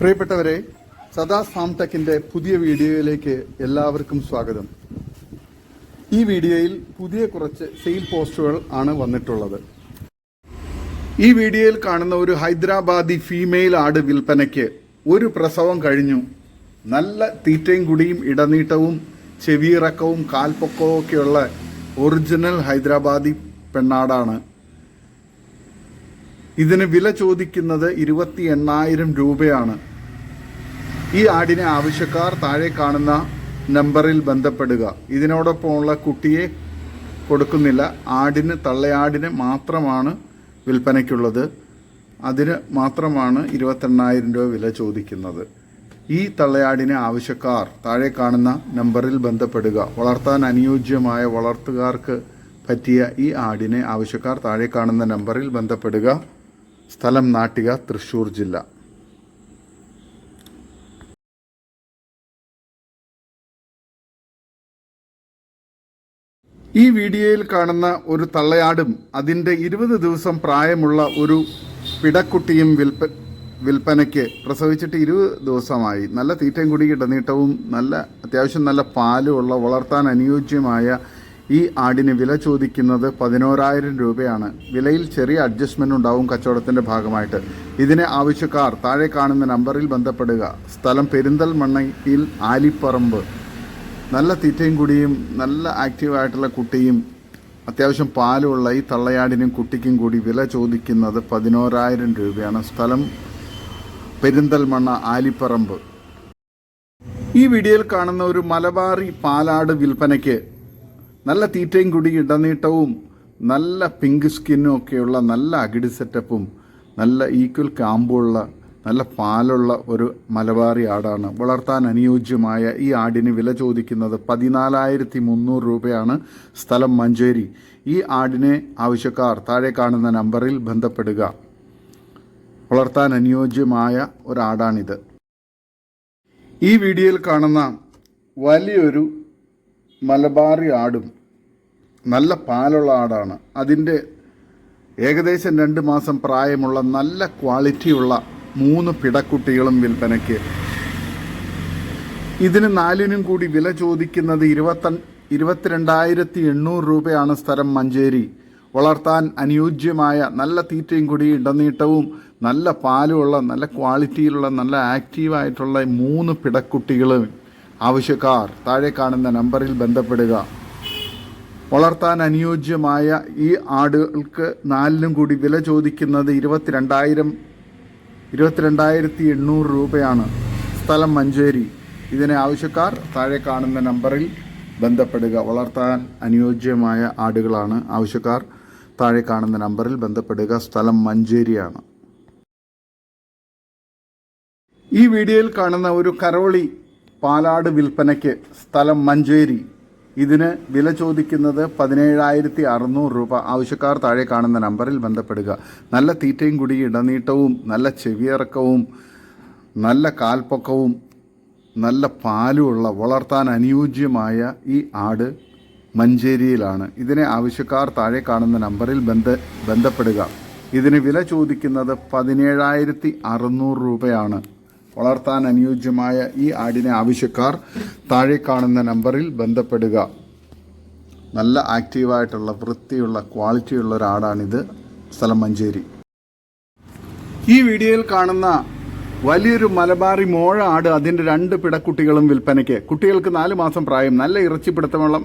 പ്രിയപ്പെട്ടവരെ സദാ ഫാം ടെക്കിന്റെ പുതിയ വീഡിയോയിലേക്ക് എല്ലാവർക്കും സ്വാഗതം. ഈ വീഡിയോയിൽ പുതിയ കുറച്ച് സെയിൽ പോസ്റ്റുകൾ ആണ് വന്നിട്ടുള്ളത്. ഈ വീഡിയോയിൽ കാണുന്ന ഒരു ഹൈദരാബാദി ഫീമെയിൽ ആട് വിൽപ്പനയ്ക്ക് ഒരു പ്രസവം കഴിഞ്ഞു. നല്ല തീറ്റയും കുടിയും ഇടനീട്ടവും ചെവിയിറക്കവും കാൽപ്പൊക്കവും ഒക്കെയുള്ള ഒറിജിനൽ ഹൈദരാബാദി പെണ്ണാടാണ്. ഇതിന് വില ചോദിക്കുന്നത് ഇരുപത്തി എണ്ണായിരം രൂപയാണ്. ഈ ആടിനെ ആവശ്യക്കാർ താഴെ കാണുന്ന നമ്പറിൽ ബന്ധപ്പെടുക. ഇതിനോടൊപ്പമുള്ള കുട്ടിയെ കൊടുക്കുന്നില്ല. ആടിന് തള്ളയാടിന് മാത്രമാണ് വിൽപ്പനയ്ക്കുള്ളത്. അതിന് മാത്രമാണ് ഇരുപത്തെണ്ണായിരം രൂപ വില ചോദിക്കുന്നത്. ഈ തള്ളയാടിനെ ആവശ്യക്കാർ താഴെ കാണുന്ന നമ്പറിൽ ബന്ധപ്പെടുക. വളർത്താൻ അനുയോജ്യമായ വളർത്തുകാർക്ക് പറ്റിയ ഈ ആടിനെ ആവശ്യക്കാർ താഴെ കാണുന്ന നമ്പറിൽ ബന്ധപ്പെടുക. സ്ഥലം നാട്ടിക തൃശ്ശൂർ ജില്ല. ഈ വീഡിയോയിൽ കാണുന്ന ഒരു തള്ളയാടും അതിന്റെ ഇരുപത് ദിവസം പ്രായമുള്ള ഒരു പിടക്കുട്ടിയും വിൽപ്പ വിൽപ്പനയ്ക്ക് പ്രസവിച്ചിട്ട് ഇരുപത് ദിവസമായി. നല്ല തീറ്റയും കുടി ഇടനീട്ടവും നല്ല അത്യാവശ്യം നല്ല പാലുമുള്ള വളർത്താൻ അനുയോജ്യമായ ഈ ആടിന് വില ചോദിക്കുന്നത് പതിനോരായിരം രൂപയാണ്. വിലയിൽ ചെറിയ അഡ്ജസ്റ്റ്മെന്റ് ഉണ്ടാവും കച്ചവടത്തിന്റെ ഭാഗമായിട്ട്. ഇതിനെ ആവശ്യക്കാർ താഴെ കാണുന്ന നമ്പറിൽ ബന്ധപ്പെടുക. സ്ഥലം പെരിന്തൽമണ്ണയിൽ ആലിപ്പറമ്പ്. നല്ല തീറ്റയും കുടിയും നല്ല ആക്റ്റീവായിട്ടുള്ള കുട്ടിയും അത്യാവശ്യം പാലുള്ള ഈ തള്ളയാടിനും കുട്ടിക്കും കൂടി വില ചോദിക്കുന്നത് പതിനോരായിരം രൂപയാണ്. സ്ഥലം പെരിന്തൽമണ്ണ ആലിപ്പറമ്പ്. ഈ വീഡിയോയിൽ കാണുന്ന ഒരു മലബാറി പാലാട് വിൽപ്പനയ്ക്ക് നല്ല തീറ്റയും കുടി ഇടനീട്ടവും നല്ല പിങ്ക് സ്കിന്നും ഒക്കെയുള്ള നല്ല അകിടി സെറ്റപ്പും നല്ല ഈക്വൽ കാമ്പുള്ള നല്ല പാലുള്ള ഒരു മലബാറി ആടാണ്. വളർത്താൻ അനുയോജ്യമായ ഈ ആടിന് വില ചോദിക്കുന്നത് പതിനാലായിരത്തി മുന്നൂറ് രൂപയാണ് സ്ഥലം മഞ്ചേരി. ഈ ആടിനെ ആവശ്യക്കാർ താഴെ കാണുന്ന നമ്പറിൽ ബന്ധപ്പെടുക. വളർത്താൻ അനുയോജ്യമായ ഒരാടാണിത്. ഈ വീഡിയോയിൽ കാണുന്ന വലിയൊരു മലബാറി ആടും നല്ല പാലുള്ള ആടാണ്. അതിന്റെ ഏകദേശം രണ്ട് മാസം പ്രായമുള്ള നല്ല ക്വാളിറ്റിയുള്ള മൂന്ന് പിടക്കുട്ടികളും വിൽപ്പനയ്ക്ക്. ഇതിന് നാലിനും കൂടി വില ചോദിക്കുന്നത് ഇരുപത്ത ഇരുപത്തിരണ്ടായിരത്തി എണ്ണൂറ് രൂപയാണ് സ്ഥലം മഞ്ചേരി. വളർത്താൻ അനുയോജ്യമായ നല്ല തീറ്റയും കൂടി ഇടനീട്ടവും നല്ല പാലുമുള്ള നല്ല ക്വാളിറ്റിയിലുള്ള നല്ല ആക്റ്റീവായിട്ടുള്ള മൂന്ന് പിടക്കുട്ടികളും ആവശ്യക്കാർ താഴെ കാണുന്ന നമ്പറിൽ ബന്ധപ്പെടുക. വളർത്താൻ അനുയോജ്യമായ ഈ ആടുകൾക്ക് നാലിനും കൂടി വില ചോദിക്കുന്നത് ഇരുപത്തിരണ്ടായിരം ഇരുപത്തിരണ്ടായിരത്തി എണ്ണൂറ് രൂപയാണ്. സ്ഥലം മഞ്ചേരി. ഇതിനെ ആവശ്യക്കാർ താഴെ കാണുന്ന നമ്പറിൽ ബന്ധപ്പെടുക. വളർത്താൻ അനുയോജ്യമായ ആടുകളാണ് ആവശ്യക്കാർ. താഴെ കാണുന്ന നമ്പറിൽ ബന്ധപ്പെടുക. സ്ഥലം മഞ്ചേരിയാണ്. ഈ വീഡിയോയിൽ കാണുന്ന ഒരു കരോളി പാലാട് വിൽപ്പനയ്ക്ക് സ്ഥലം മഞ്ചേരി. ഇതിന് വില ചോദിക്കുന്നത് പതിനേഴായിരത്തി അറുന്നൂറ് രൂപ. ആവശ്യക്കാർ താഴെ കാണുന്ന നമ്പറിൽ ബന്ധപ്പെടുക. നല്ല തീറ്റയും കുടി ഇടനീട്ടവും നല്ല ചെവിയിറക്കവും നല്ല കാൽപ്പൊക്കവും നല്ല പാലുമുള്ള വളർത്താൻ അനുയോജ്യമായ ഈ ആട് മഞ്ചേരിയിലാണ്. ഇതിനെ ആവശ്യക്കാർ താഴെ കാണുന്ന നമ്പറിൽ ബന്ധ ബന്ധപ്പെടുക. ഇതിന് വില ചോദിക്കുന്നത് പതിനേഴായിരത്തി അറുന്നൂറ് രൂപയാണ്. വളർത്താൻ അനുയോജ്യമായ ഈ ആടിനെ ആവശ്യക്കാർ താഴെ കാണുന്ന നമ്പറിൽ ബന്ധപ്പെടുക. നല്ല ആക്റ്റീവായിട്ടുള്ള വൃത്തിയുള്ള ക്വാളിറ്റിയുള്ള ഒരാടാണിത് സ്ഥലം മഞ്ചേരി. ഈ വീഡിയോയിൽ കാണുന്ന വലിയൊരു മലബാറി മോഴ ആട് അതിന്റെ രണ്ട് പിടക്കുട്ടികളും വിൽപ്പനയ്ക്ക്. കുട്ടികൾക്ക് നാല് മാസം പ്രായം നല്ല ഇറച്ചി ഇറച്ചിപ്പിടുത്തമുള്ള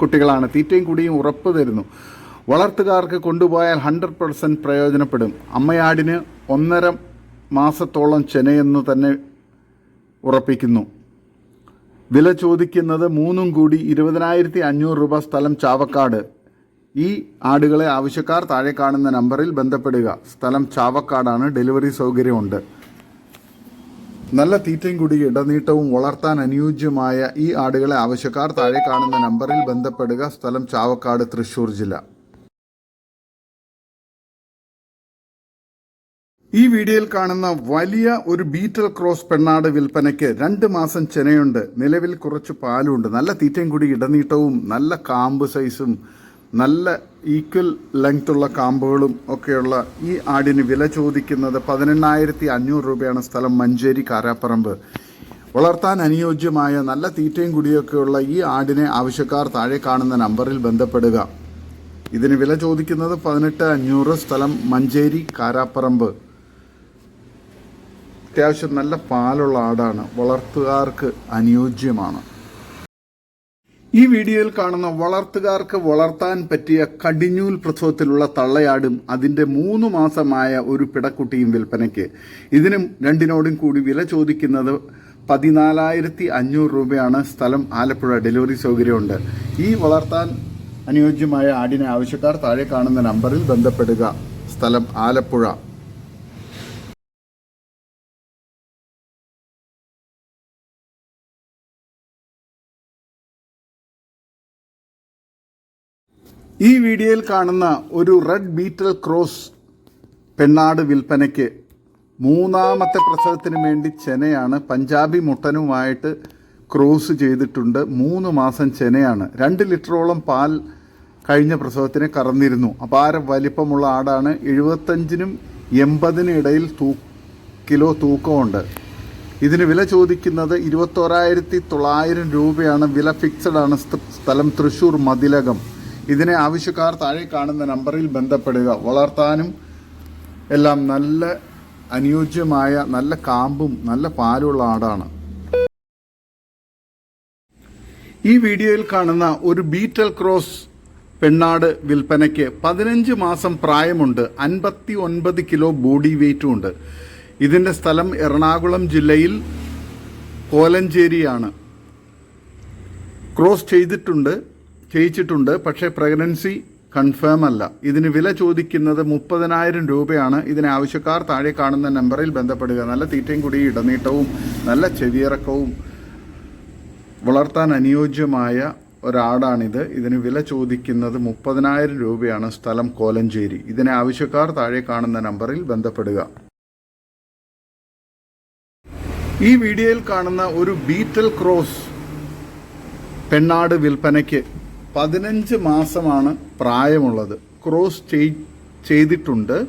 കുട്ടികളാണ്. തീറ്റയും കുടിയും ഉറപ്പ് തരുന്നു. വളർത്തുകാർക്ക് കൊണ്ടുപോയാൽ ഹൺഡ്രഡ് പെർസെന്റ് പ്രയോജനപ്പെടും. അമ്മയാടിന് ഒന്നര മാസത്തോളം ചെനയെന്ന് തന്നെ ഉറപ്പിക്കുന്നു. വില ചോദിക്കുന്നത് മൂന്നും കൂടി ഇരുപതിനായിരത്തി അഞ്ഞൂറ് രൂപ സ്ഥലം ചാവക്കാട്. ഈ ആടുകളെ ആവശ്യക്കാർ താഴെ കാണുന്ന നമ്പറിൽ ബന്ധപ്പെടുക. സ്ഥലം ചാവക്കാടാണ് ഡെലിവറി സൗകര്യമുണ്ട്. നല്ല തീറ്റയും കൂടി ഇടനീട്ടവും വളർത്താൻ അനുയോജ്യമായ ഈ ആടുകളെ ആവശ്യക്കാർ താഴെ കാണുന്ന നമ്പറിൽ ബന്ധപ്പെടുക. സ്ഥലം ചാവക്കാട് തൃശ്ശൂർ ജില്ല. ഈ വീഡിയോയിൽ കാണുന്ന വലിയ ഒരു ബീറ്റൽ ക്രോസ് പെണ്ണാട് വിൽപ്പനയ്ക്ക് രണ്ട് മാസം ചെനയുണ്ട്. നിലവിൽ കുറച്ച് പാലുണ്ട്. നല്ല തീറ്റയും കൂടി ഇടനീട്ടവും നല്ല കാമ്പ് സൈസും നല്ല ഈക്വൽ ലെങ്ത് ഉള്ള കാമ്പുകളും ഒക്കെയുള്ള ഈ ആടിന് വില ചോദിക്കുന്നത് പതിനെണ്ണായിരത്തി അഞ്ഞൂറ് രൂപയാണ് സ്ഥലം മഞ്ചേരി കാരാപ്പറമ്പ്. വളർത്താൻ അനുയോജ്യമായ നല്ല തീറ്റയും കുടിയൊക്കെയുള്ള ഈ ആടിനെ ആവശ്യക്കാർ താഴെ കാണുന്ന നമ്പറിൽ ബന്ധപ്പെടുക. ഇതിന് വില ചോദിക്കുന്നത് പതിനെട്ട് അഞ്ഞൂറ് സ്ഥലം മഞ്ചേരി കാരാപ്പറമ്പ്. അത്യാവശ്യം നല്ല പാലുള്ള ആടാണ്. വളർത്തുകാർക്ക് അനുയോജ്യമാണ്. ഈ വീഡിയോയിൽ കാണുന്ന വളർത്തുകാർക്ക് വളർത്താൻ പറ്റിയ കടിഞ്ഞൂൽ പ്രസവത്തിലുള്ള തള്ളയാടും അതിന്റെ മൂന്ന് മാസമായ ഒരു പിടക്കുട്ടിയും വിൽപ്പനയ്ക്ക്. ഇതിനും രണ്ടിനോടും കൂടി വില ചോദിക്കുന്നത് പതിനാലായിരത്തി അഞ്ഞൂറ് രൂപയാണ്. സ്ഥലം ആലപ്പുഴ ഡെലിവറി സൗകര്യമുണ്ട്. ഈ വളർത്താൻ അനുയോജ്യമായ ആടിനെ ആവശ്യക്കാർ താഴെ കാണുന്ന നമ്പറിൽ ബന്ധപ്പെടുക. സ്ഥലം ആലപ്പുഴ. ഈ വീഡിയോയിൽ കാണുന്ന ഒരു റെഡ് ബീറ്റൽ ക്രോസ് പെണ്ണാട് വിൽപ്പനയ്ക്ക് മൂന്നാമത്തെ പ്രസവത്തിന് വേണ്ടി ചെനയാണ് പഞ്ചാബി മുട്ടനുമായിട്ട് ക്രോസ് ചെയ്തിട്ടുണ്ട്. മൂന്ന് മാസം ചെനയാണ്. രണ്ട് ലിറ്ററോളം പാൽ കഴിഞ്ഞ പ്രസവത്തിന് കറന്നിരുന്നു. അപാര വലിപ്പമുള്ള ആടാണ്? എഴുപത്തഞ്ചിനും എൺപതിനും ഇടയിൽ തൂ കിലോ തൂക്കമുണ്ട്. ഇതിന് വില ചോദിക്കുന്നത് ഇരുപത്തോരായിരത്തി തൊള്ളായിരം രൂപയാണ്. വില ഫിക്സഡ് ആണ്. സ്ഥലം തൃശ്ശൂർ മതിലകം. ഇതിനെ ആവശ്യക്കാർ താഴെ കാണുന്ന നമ്പറിൽ ബന്ധപ്പെടുക. വളർത്താനും എല്ലാം നല്ല അനുയോജ്യമായ നല്ല കാമ്പും നല്ല പാലുള്ള ആടാണ്. ഈ വീഡിയോയിൽ കാണുന്ന ഒരു ബീറ്റൽ ക്രോസ് പെണ്ണാട് വിൽപ്പനയ്ക്ക് പതിനഞ്ച് മാസം പ്രായമുണ്ട്. അൻപത്തി ഒൻപത് കിലോ ബോഡി വെയ്റ്റും ഉണ്ട്. ഇതിന്റെ സ്ഥലം എറണാകുളം ജില്ലയിൽ കോലഞ്ചേരിയാണ്. ക്രോസ് ചെയ്തിട്ടുണ്ട്. ചെയ്യിച്ചിട്ടുണ്ട്. പക്ഷേ പ്രഗ്നൻസി കൺഫേം അല്ല. ഇതിന് വില ചോദിക്കുന്നത് മുപ്പതിനായിരം രൂപയാണ്. ഇതിന് ആവശ്യക്കാർ താഴെ കാണുന്ന നമ്പറിൽ ബന്ധപ്പെടുക. നല്ല തീറ്റയും കൂടി ഇടനീട്ടവും നല്ല ചെവിയിറക്കവും വളർത്താൻ അനുയോജ്യമായ ഒരാടാണിത്. ഇതിന് വില ചോദിക്കുന്നത് മുപ്പതിനായിരം രൂപയാണ്. സ്ഥലം കോലഞ്ചേരി. ഇതിനെ ആവശ്യക്കാർ താഴെ കാണുന്ന നമ്പറിൽ ബന്ധപ്പെടുക. ഈ വീഡിയോയിൽ കാണുന്ന ഒരു ബീറ്റൽ ക്രോസ് പെണ്ണാട് വിൽപ്പനയ്ക്ക് പതിനഞ്ച് മാസമാണ് പ്രായമുള്ളത്. ക്രോസ് ചെയ്- ചെയ്തിട്ടുണ്ട്.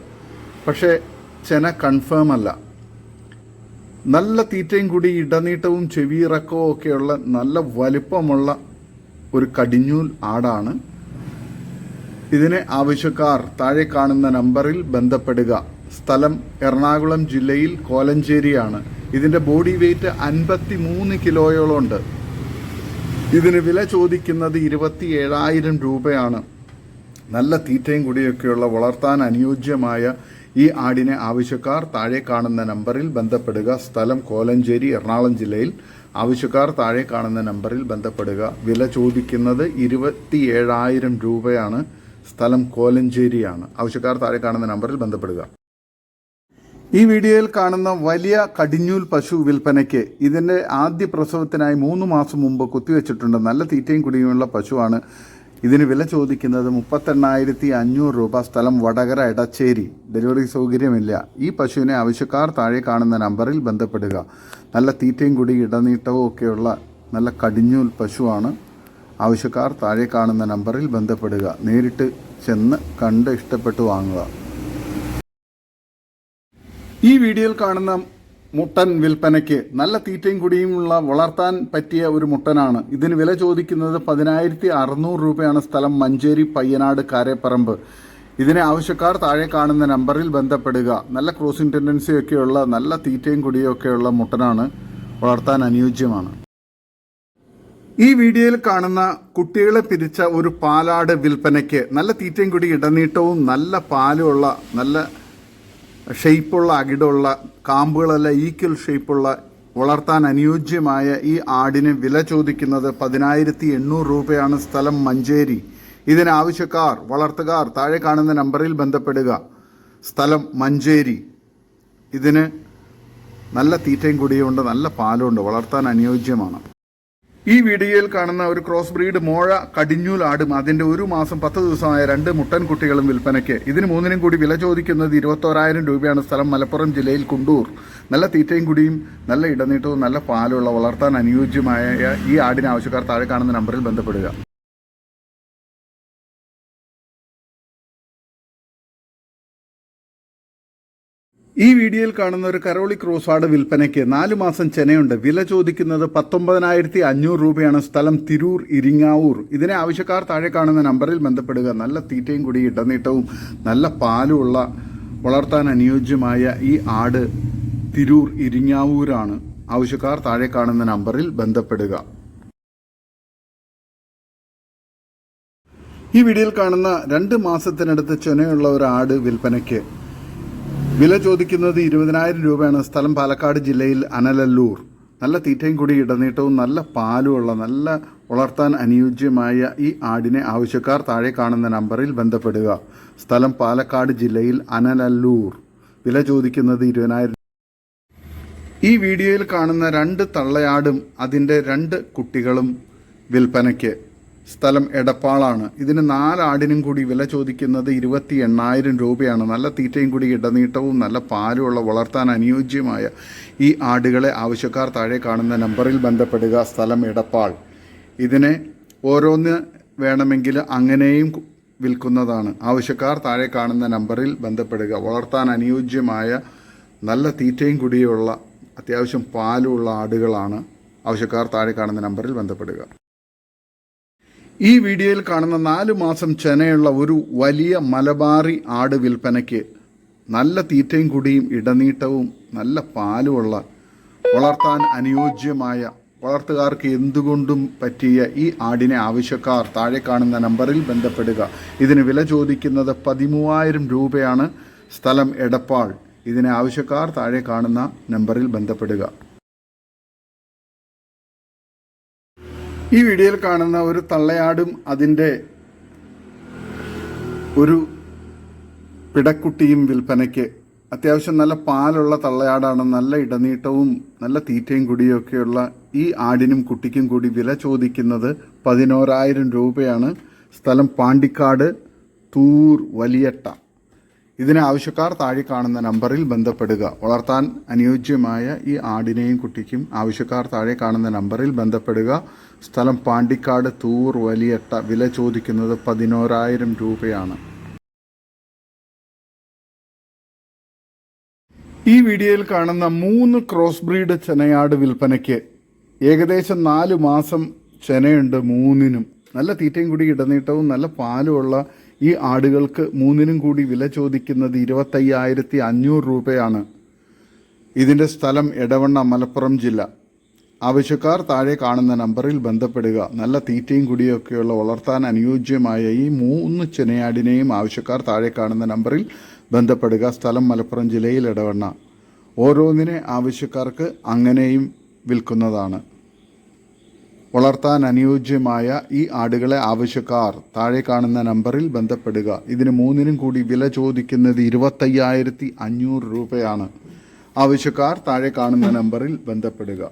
പക്ഷേ ചെന കൺഫേം അല്ല. നല്ല തീറ്റയും കൂടി ഇടനീട്ടവും ചെവിയിറക്കവും ഒക്കെയുള്ള നല്ല വലിപ്പമുള്ള ഒരു കടിഞ്ഞൂൽ ആടാണ്. ഇതിന് ആവശ്യക്കാർ താഴെ കാണുന്ന നമ്പറിൽ ബന്ധപ്പെടുക. സ്ഥലം എറണാകുളം ജില്ലയിൽ കോലഞ്ചേരിയാണ്. ഇതിന്റെ ബോഡി വെയ്റ്റ് അൻപത്തി മൂന്ന് കിലോയോളം ഉണ്ട്. ഇതിന് വില ചോദിക്കുന്നത് ഇരുപത്തി ഏഴായിരം രൂപയാണ്. നല്ല തീറ്റയും കൂടിയൊക്കെയുള്ള വളർത്താൻ അനുയോജ്യമായ ഈ ആടിനെ ആവശ്യക്കാർ താഴെ കാണുന്ന നമ്പറിൽ ബന്ധപ്പെടുക. സ്ഥലം കോലഞ്ചേരി എറണാകുളം ജില്ലയിൽ ആവശ്യക്കാർ താഴെ കാണുന്ന നമ്പറിൽ ബന്ധപ്പെടുക. വില ചോദിക്കുന്നത് ഇരുപത്തി ഏഴായിരം രൂപയാണ്. സ്ഥലം കോലഞ്ചേരിയാണ്. ആവശ്യക്കാർ താഴെ കാണുന്ന നമ്പറിൽ ബന്ധപ്പെടുക. ഈ വീഡിയോയിൽ കാണുന്ന വലിയ കടിഞ്ഞൂൽ പശു വിൽപ്പനയ്ക്ക് ഇതിന്റെ ആദ്യ പ്രസവത്തിനായി മൂന്ന് മാസം മുമ്പ് കുത്തിവെച്ചിട്ടുണ്ട്. നല്ല തീറ്റയും കുടിയുമുള്ള പശുവാണ്. ഇതിന് വില ചോദിക്കുന്നത് മുപ്പത്തെണ്ണായിരത്തി അഞ്ഞൂറ് രൂപ. സ്ഥലം വടകര ഇടച്ചേരി ഡെലിവറി സൗകര്യമില്ല. ഈ പശുവിനെ ആവശ്യക്കാർ താഴെ കാണുന്ന നമ്പറിൽ ബന്ധപ്പെടുക. നല്ല തീറ്റയും കുടി ഇടനീട്ടവും ഒക്കെയുള്ള നല്ല കടിഞ്ഞൂൽ പശുവാണ് ആവശ്യക്കാർ താഴെ കാണുന്ന നമ്പറിൽ ബന്ധപ്പെടുക. നേരിട്ട് ചെന്ന് കണ്ട് ഇഷ്ടപ്പെട്ട് വാങ്ങുക. ഈ വീഡിയോയിൽ കാണുന്ന മുട്ടൻ വിൽപ്പനയ്ക്ക് നല്ല തീറ്റയും കുടിയുമുള്ള വളർത്താൻ പറ്റിയ ഒരു മുട്ടനാണ്. ഇതിന് വില ചോദിക്കുന്നത് പതിനായിരത്തി അറുന്നൂറ് രൂപയാണ് സ്ഥലം മഞ്ചേരി പയ്യനാട് കാരേപ്പറമ്പ്. ഇതിനെ ആവശ്യക്കാർ താഴെ കാണുന്ന നമ്പറിൽ ബന്ധപ്പെടുക. നല്ല ക്രോസിംഗ് ടെൻഡൻസിയൊക്കെയുള്ള നല്ല തീറ്റയും കുടിയും ഒക്കെയുള്ള മുട്ടനാണ് വളർത്താൻ അനുയോജ്യമാണ്. ഈ വീഡിയോയിൽ കാണുന്ന കുട്ടികളെ പിരിച്ച ഒരു പാലാട് വിൽപ്പനയ്ക്ക് നല്ല തീറ്റയും കുടി ഇടനീട്ടവും നല്ല പാലുമുള്ള നല്ല ഷെയ്പ്പുള്ള അകിടുള്ള കാമ്പുകളല്ല ഈക്വൽ ഷേപ്പുള്ള വളർത്താൻ അനുയോജ്യമായ ഈ ആടിന് വില ചോദിക്കുന്നത് പതിനായിരത്തി എണ്ണൂറ് രൂപയാണ് സ്ഥലം മഞ്ചേരി. ഇതിനാവശ്യക്കാർ വളർത്തുകാർ താഴെ കാണുന്ന നമ്പറിൽ ബന്ധപ്പെടുക. സ്ഥലം മഞ്ചേരി. ഇതിന് നല്ല തീറ്റയും കുടിയുമുണ്ട് നല്ല പാലുമുണ്ട് വളർത്താൻ അനുയോജ്യമാണ്. ഈ വീഡിയോയിൽ കാണുന്ന ഒരു ക്രോസ് ബ്രീഡ് മോഴ കടിഞ്ഞൂൽ ആടും അതിന്റെ ഒരു മാസം പത്ത് ദിവസമായ രണ്ട് മുട്ടൻ കുട്ടികളും വിൽപ്പനയ്ക്ക്. ഇതിന് മൂന്നിനും കൂടി വില ചോദിക്കുന്നത് ഇരുപത്തോരായിരം രൂപയാണ്. സ്ഥലം മലപ്പുറം ജില്ലയിൽ കുണ്ടൂർ. നല്ല തീറ്റയും കുടിയും നല്ല ഇടനീട്ടവും നല്ല പാലുള്ള വളർത്താൻ അനുയോജ്യമായ ഈ ആടിന് ആവശ്യക്കാർ താഴെ കാണുന്ന നമ്പറിൽ ബന്ധപ്പെടുക. ഈ വീഡിയോയിൽ കാണുന്ന ഒരു കരോളി ക്രോസ് ആട് വിൽപ്പനയ്ക്ക് നാലു മാസം ചെനയുണ്ട്. വില ചോദിക്കുന്നത് പത്തൊമ്പതിനായിരത്തി അഞ്ഞൂറ് രൂപയാണ്. സ്ഥലം തിരൂർ ഇരിങ്ങാവൂർ. ഇതിനെ ആവശ്യക്കാർ താഴെ കാണുന്ന നമ്പറിൽ ബന്ധപ്പെടുക. നല്ല തീറ്റയും കൂടി ഇടനീട്ടവും നല്ല പാലുമുള്ള വളർത്താൻ അനുയോജ്യമായ ഈ ആട് തിരൂർ ഇരിങ്ങാവൂരാണ്. ആവശ്യക്കാർ താഴെ കാണുന്ന നമ്പറിൽ ബന്ധപ്പെടുക. ഈ വീഡിയോയിൽ കാണുന്ന രണ്ട് മാസത്തിനടുത്ത് ചെനയുള്ള ഒരു ആട് വിൽപ്പനയ്ക്ക് വില ചോദിക്കുന്നത് ഇരുപതിനായിരം രൂപയാണ്. സ്ഥലം പാലക്കാട് ജില്ലയിൽ അനലല്ലൂർ. നല്ല തീറ്റയും കൂടി ഇടനീട്ടവും നല്ല പാലുമുള്ള നല്ല വളർത്താൻ അനുയോജ്യമായ ഈ ആടിനെ ആവശ്യക്കാർ താഴെ കാണുന്ന നമ്പറിൽ ബന്ധപ്പെടുക. സ്ഥലം പാലക്കാട് ജില്ലയിൽ അനലല്ലൂർ. വില ചോദിക്കുന്നത് ഇരുപതിനായിരം ഈ വീഡിയോയിൽ കാണുന്ന രണ്ട് തള്ളയാടും അതിന്റെ രണ്ട് കുട്ടികളും വിൽപ്പനയ്ക്ക് സ്ഥലം എടപ്പാളാണ്. ഇതിന് നാലാടിനും കൂടി വില ചോദിക്കുന്നത് ഇരുപത്തി എണ്ണായിരം രൂപയാണ്. നല്ല തീറ്റയും കൂടി ഇടനീട്ടവും നല്ല പാലുമുള്ള വളർത്താൻ അനുയോജ്യമായ ഈ ആടുകളെ ആവശ്യക്കാർ താഴെ കാണുന്ന നമ്പറിൽ ബന്ധപ്പെടുക. സ്ഥലം എടപ്പാൾ. ഇതിനെ ഓരോന്ന് വേണമെങ്കിൽ അങ്ങനെയും വിൽക്കുന്നതാണ്. ആവശ്യക്കാർ താഴെ കാണുന്ന നമ്പറിൽ ബന്ധപ്പെടുക. വളർത്താൻ അനുയോജ്യമായ നല്ല തീറ്റയും കൂടിയുള്ള അത്യാവശ്യം പാലുമുള്ള ആടുകളാണ് ആവശ്യക്കാർ താഴെ കാണുന്ന നമ്പറിൽ ബന്ധപ്പെടുക. ഈ വീഡിയോയിൽ കാണുന്ന നാല് മാസം ചെനയുള്ള ഒരു വലിയ മലബാറി ആട് വിൽപ്പനയ്ക്ക് നല്ല തീറ്റയും കുടിയും ഇടനീട്ടവും നല്ല പാലുമുള്ള വളർത്താൻ അനുയോജ്യമായ വളർത്തുകാർക്ക് എന്തുകൊണ്ടും പറ്റിയ ഈ ആടിനെ ആവശ്യക്കാർ താഴെ കാണുന്ന നമ്പറിൽ ബന്ധപ്പെടുക. ഇതിന് വില ചോദിക്കുന്നത് പതിമൂവായിരം രൂപയാണ്. സ്ഥലം എടപ്പാൾ. ഇതിനെ ആവശ്യക്കാർ താഴെ കാണുന്ന നമ്പറിൽ ബന്ധപ്പെടുക. ഈ വീഡിയോയിൽ കാണുന്ന ഒരു തള്ളയാടും അതിന്റെ ഒരു പിടക്കുട്ടിയും വിൽപ്പനയ്ക്ക് അത്യാവശ്യം നല്ല പാലുള്ള തള്ളയാടാണ് നല്ല ഇടനീട്ടവും നല്ല തീറ്റയും കുടിയൊക്കെയുള്ള ഈ ആടിനും കുട്ടിക്കും കൂടി വില ചോദിക്കുന്നത് പതിനോരായിരം രൂപയാണ്. സ്ഥലം പാണ്ടിക്കാട് തൂർ വലിയട്ട. ഇതിന് ആവശ്യക്കാർ താഴെ കാണുന്ന നമ്പറിൽ ബന്ധപ്പെടുക. വളർത്താൻ അനുയോജ്യമായ ഈ ആടിനെയും കുട്ടിക്കും ആവശ്യക്കാർ താഴെ കാണുന്ന നമ്പറിൽ ബന്ധപ്പെടുക. സ്ഥലം പാണ്ടിക്കാട് തൂർ വലിയട്ട. വില ചോദിക്കുന്നത് പതിനോരായിരം രൂപയാണ്. ഈ വീഡിയോയിൽ കാണുന്ന മൂന്ന് ക്രോസ് ബ്രീഡ് ചെനയാട് വിൽപ്പനയ്ക്ക് ഏകദേശം നാല് മാസം ചെനയുണ്ട് മൂന്നിനും. നല്ല തീറ്റയും കൂടി ഇടനീട്ടവും നല്ല പാലുമുള്ള ഈ ആടുകൾക്ക് മൂന്നിനും കൂടി വില ചോദിക്കുന്നത് ഇരുപത്തയ്യായിരത്തി അഞ്ഞൂറ് രൂപയാണ്. ഇതിന്റെ സ്ഥലം എടവണ്ണ മലപ്പുറം ജില്ല. ആവശ്യക്കാർ താഴെ കാണുന്ന നമ്പറിൽ ബന്ധപ്പെടുക. നല്ല തീറ്റയും കുടിയൊക്കെയുള്ള വളർത്താൻ അനുയോജ്യമായ ഈ മൂന്ന് ചെനയാടിനെയും ആവശ്യക്കാർ താഴെ കാണുന്ന നമ്പറിൽ ബന്ധപ്പെടുക. സ്ഥലം മലപ്പുറം ജില്ലയിൽ ഇടവണ്ണ ഓരോന്നിനെ ആവശ്യക്കാർക്ക് അങ്ങനെയും വിൽക്കുന്നതാണ്. വളർത്താൻ അനുയോജ്യമായ ഈ ആടുകളെ ആവശ്യക്കാർ താഴെ കാണുന്ന നമ്പറിൽ ബന്ധപ്പെടുക. ഇതിന് മൂന്നിനും കൂടി വില ചോദിക്കുന്നത് ഇരുപത്തയ്യായിരത്തി അഞ്ഞൂറ് രൂപയാണ്. ആവശ്യക്കാർ താഴെ കാണുന്ന നമ്പറിൽ ബന്ധപ്പെടുക.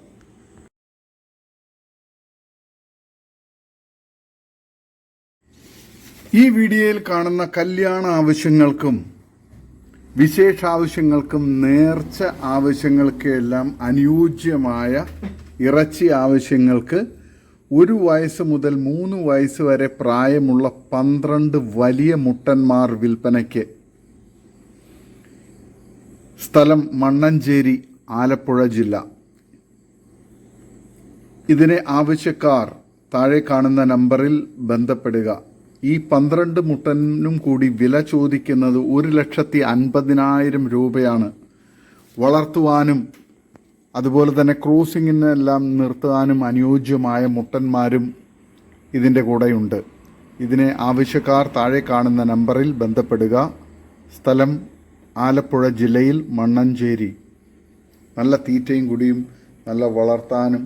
ഈ വീഡിയോയിൽ കാണുന്ന കല്യാണ ആവശ്യങ്ങൾക്കും വിശേഷ ആവശ്യങ്ങൾക്കും നേർച്ച ആവശ്യങ്ങൾക്കെല്ലാം അനുയോജ്യമായ ഇറച്ചി ആവശ്യങ്ങൾക്ക് ഒരു വയസ്സ് മുതൽ മൂന്ന് വയസ്സ് വരെ പ്രായമുള്ള പന്ത്രണ്ട് വലിയ മുട്ടന്മാർ വിൽപ്പനയ്ക്ക്. സ്ഥലം മണ്ണഞ്ചേരി ആലപ്പുഴ ജില്ല. ഇതിനെ ആവശ്യക്കാർ താഴെ കാണുന്ന നമ്പറിൽ ബന്ധപ്പെടുക. ഈ പന്ത്രണ്ട് മുട്ടനും കൂടി വില ചോദിക്കുന്നത് ഒരു ലക്ഷത്തി അൻപതിനായിരം രൂപയാണ്. വളർത്തുവാനും അതുപോലെ തന്നെ ക്രൂസിങ്ങിനെല്ലാം നിർത്താനും അനുയോജ്യമായ മുട്ടന്മാരും ഇതിന്റെ കൂടെയുണ്ട്. ഇതിനെ ആവശ്യക്കാർ താഴെ കാണുന്ന നമ്പറിൽ ബന്ധപ്പെടുക. സ്ഥലം ആലപ്പുഴ ജില്ലയിൽ മണ്ണഞ്ചേരി. നല്ല തീറ്റയും കൂടിയും നല്ല വളർത്താനും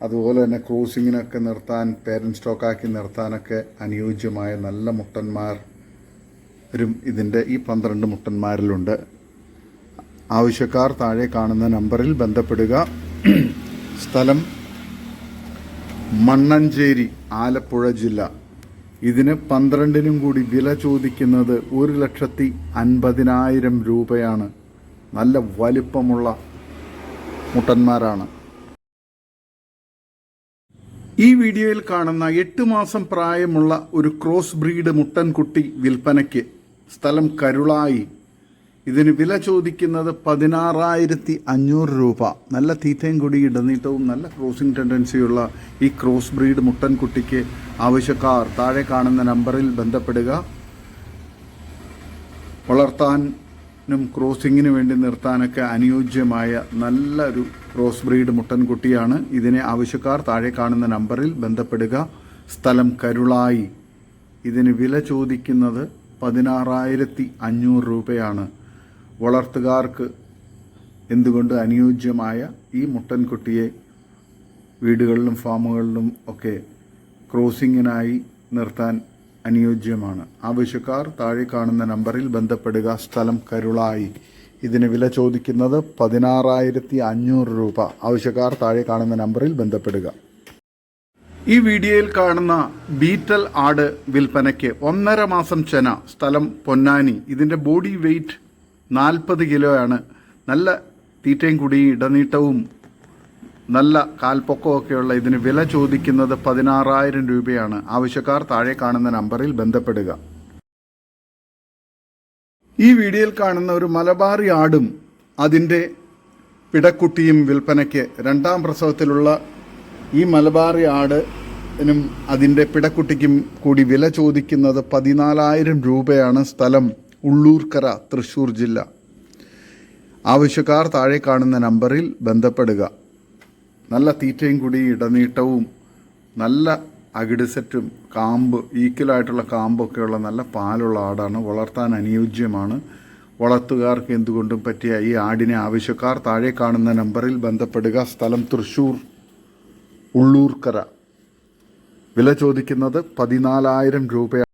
അതുപോലെ തന്നെ ക്രൂസിങ്ങിനൊക്കെ നിർത്താൻ പേരന്റ് സ്റ്റോക്കാക്കി നിർത്താനൊക്കെ അനുയോജ്യമായ നല്ല മുട്ടന്മാരും ഇതിന്റെ ഈ പന്ത്രണ്ട് മുട്ടന്മാരിലുണ്ട്. ആവശ്യക്കാർ താഴെ കാണുന്ന നമ്പറിൽ ബന്ധപ്പെടുക. സ്ഥലം മണ്ണഞ്ചേരി ആലപ്പുഴ ജില്ല. ഇതിന് പന്ത്രണ്ടിനും കൂടി വില ചോദിക്കുന്നത് ഒരു ലക്ഷത്തി അൻപതിനായിരം രൂപയാണ്. നല്ല വലിപ്പമുള്ള മുട്ടന്മാരാണ്. ഈ വീഡിയോയിൽ കാണുന്ന എട്ട് മാസം പ്രായമുള്ള ഒരു ക്രോസ് ബ്രീഡ് മുട്ടൻകുട്ടി വിൽപ്പനയ്ക്ക് സ്ഥലം കരുളായി. ഇതിന് വില ചോദിക്കുന്നത് പതിനാറായിരത്തി അഞ്ഞൂറ് രൂപ. നല്ല തീറ്റയും കൂടി ഇടനീട്ടവും നല്ല ക്രോസിംഗ് ടെൻഡൻസിയുള്ള ഈ ക്രോസ് ബ്രീഡ് മുട്ടൻകുട്ടിക്ക് ആവശ്യക്കാർ താഴെ കാണുന്ന നമ്പറിൽ ബന്ധപ്പെടുക. വളർത്താനും ക്രോസിങ്ങിന് വേണ്ടി നിർത്താനൊക്കെ അനുയോജ്യമായ നല്ലൊരു ക്രോസ് ബ്രീഡ് മുട്ടൻകുട്ടിയാണ്. ഇതിനെ ആവശ്യക്കാർ താഴെ കാണുന്ന നമ്പറിൽ ബന്ധപ്പെടുക. സ്ഥലം കരുളായി. ഇതിന് വില ചോദിക്കുന്നത് പതിനാറായിരത്തി അഞ്ഞൂറ് രൂപയാണ്. വളർത്തുകാർക്ക് എന്തുകൊണ്ട് അനുയോജ്യമായ ഈ മുട്ടൻകുട്ടിയെ വീടുകളിലും ഫാമുകളിലും ഒക്കെ ക്രോസിങ്ങിനായി നിർത്താൻ അനുയോജ്യമാണ്? ആവശ്യക്കാർ താഴെ കാണുന്ന നമ്പറിൽ ബന്ധപ്പെടുക. സ്ഥലം കരുളായി. ഇതിന് വില ചോദിക്കുന്നത് പതിനാറായിരത്തി അഞ്ഞൂറ് രൂപ. ആവശ്യക്കാർ താഴെ കാണുന്ന നമ്പറിൽ ബന്ധപ്പെടുക. ഈ വീഡിയോയിൽ കാണുന്ന ബീറ്റൽ ആട് വിൽപ്പനയ്ക്ക് ഒന്നര മാസം ചെന. സ്ഥലം പൊന്നാനി. ഇതിന്റെ ബോഡി വെയ്റ്റ് നാൽപ്പത് കിലോയാണ്. നല്ല തീറ്റയും കൂടി ഇടനീട്ടവും നല്ല കാൽപ്പൊക്കമൊക്കെയുള്ള ഇതിന് വില ചോദിക്കുന്നത് പതിനാറായിരം രൂപയാണ്. ആവശ്യക്കാർ താഴെ കാണുന്ന നമ്പറിൽ ബന്ധപ്പെടുക. ഈ വീഡിയോയിൽ കാണുന്ന ഒരു മലബാറി ആടും അതിന്റെ പിടക്കുട്ടിയും വിൽപ്പനയ്ക്ക് രണ്ടാം പ്രസവത്തിലുള്ള ഈ മലബാറി ആടിനും അതിന്റെ പിടക്കുട്ടിക്കും കൂടി വില ചോദിക്കുന്നത് പതിനാലായിരം രൂപയാണ് സ്ഥലം. ഉള്ളൂർക്കര തൃശ്ശൂർ ജില്ല. ആവശ്യക്കാർ താഴെ കാണുന്ന നമ്പറിൽ ബന്ധപ്പെടുക. നല്ല തീറ്റയും കൂടി ഇടനീട്ടവും നല്ല അകിടിസെറ്റും കാമ്പ് ഈക്വലായിട്ടുള്ള കാമ്പൊക്കെയുള്ള നല്ല പാലുള്ള ആടാണ്. വളർത്താൻ അനുയോജ്യമാണ്. വളർത്തുകാർക്ക് എന്തുകൊണ്ടും പറ്റിയ ഈ ആടിനെ ആവശ്യക്കാർ താഴെ കാണുന്ന നമ്പറിൽ ബന്ധപ്പെടുക. സ്ഥലം തൃശ്ശൂർ ഉള്ളൂർക്കര. വില ചോദിക്കുന്നത് പതിനാലായിരം രൂപയാണ്.